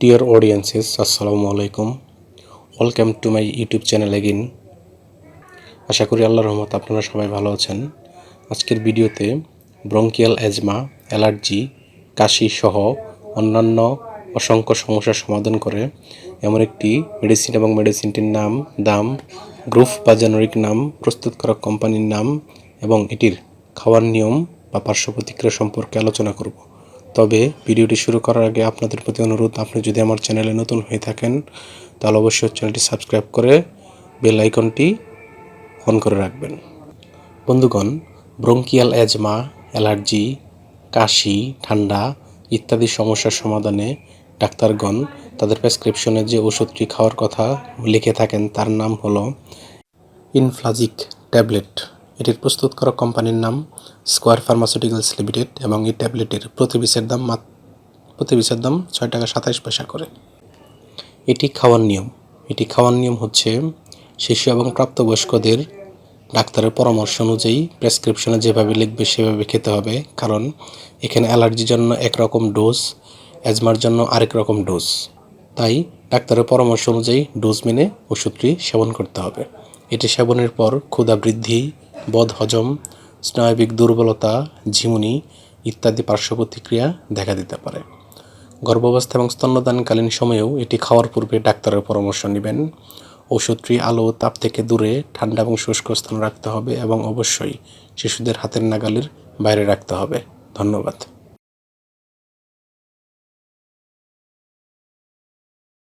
Dear audiences, Assalamu alaikum. Welcome to my YouTube channel again. আশা করি আল্লাহর রহমত আপনারা সবাই ভালো আছেন আজকের ভিডিওতে ব্রঙ্কিয়াল অ্যাজমা অ্যালার্জি কাশি সহ অন্যান্য অসংখ্য সমস্যার সমাধান করে এমন একটি মেডিসিন এবং মেডিসিনটির নাম দাম গ্রুপ বা জেনারিক নাম প্রস্তুত করা কোম্পানির নাম এবং এটির খাওয়ার নিয়ম বা পার্শ্ব প্রতিক্রিয়া সম্পর্কে আলোচনা করব তবে ভিডিওটি শুরু করার আগে আপনাদের প্রতি অনুরোধ, আপনি যদি আমার চ্যানেলে নতুন হয়ে থাকেন, তাহলে অবশ্যই চ্যানেলটি সাবস্ক্রাইব করে বেল আইকনটি অন করে রাখবেন। বন্ধুগণ, ব্রঙ্কিয়াল অ্যাজমা অ্যালার্জি, কাশি, ঠান্ডা ইত্যাদি সমস্যার সমাধানে ডাক্তারগণ তাদের প্রেসক্রিপশনে যে ওষুধটি খাওয়ার কথা লিখে থাকেন, তার নাম হলো ইনফ্লাজিক ট্যাবলেট। এটির প্রস্তুতকারক কোম্পানির নাম স্কোয়ার ফার্মাসিউটিক্যালস লিমিটেড এবং এই ট্যাবলেটের প্রতি পিসের দাম প্রতি পিসের দাম ছয় টাকা সাতাইশ পয়সা করে। এটি খাওয়ার নিয়ম। এটি খাওয়ার নিয়ম হচ্ছে শিশু এবং প্রাপ্তবয়স্কদের ডাক্তারের পরামর্শ অনুযায়ী প্রেসক্রিপশনে যেভাবে লিখবে সেভাবে খেতে হবে, কারণ এখানে অ্যালার্জির জন্য একরকম ডোজ, অ্যাজমার জন্য আরেক রকম ডোজ। তাই ডাক্তারের পরামর্শ অনুযায়ী ডোজ মেনে ওষুধটি সেবন করতে হবে। এটি সেবনের পর ক্ষুধা বৃদ্ধি বদ হজম স্নায়বিক দুর্বলতা, ঝিমুনি ইত্যাদি পার্শ্ব প্রতিক্রিয়া দেখা দিতে পারে। গর্ভাবস্থা এবং স্তন্যদানকালীন সময়েও এটি খাওয়ার পূর্বে ডাক্তারের পরামর্শ নেবেন। ওষুধটি আলো, তাপ থেকে দূরে, ঠান্ডা এবং শুষ্ক স্থান রাখতে হবে এবং অবশ্যই শিশুদের হাতের নাগালের বাইরে রাখতে হবে। ধন্যবাদ।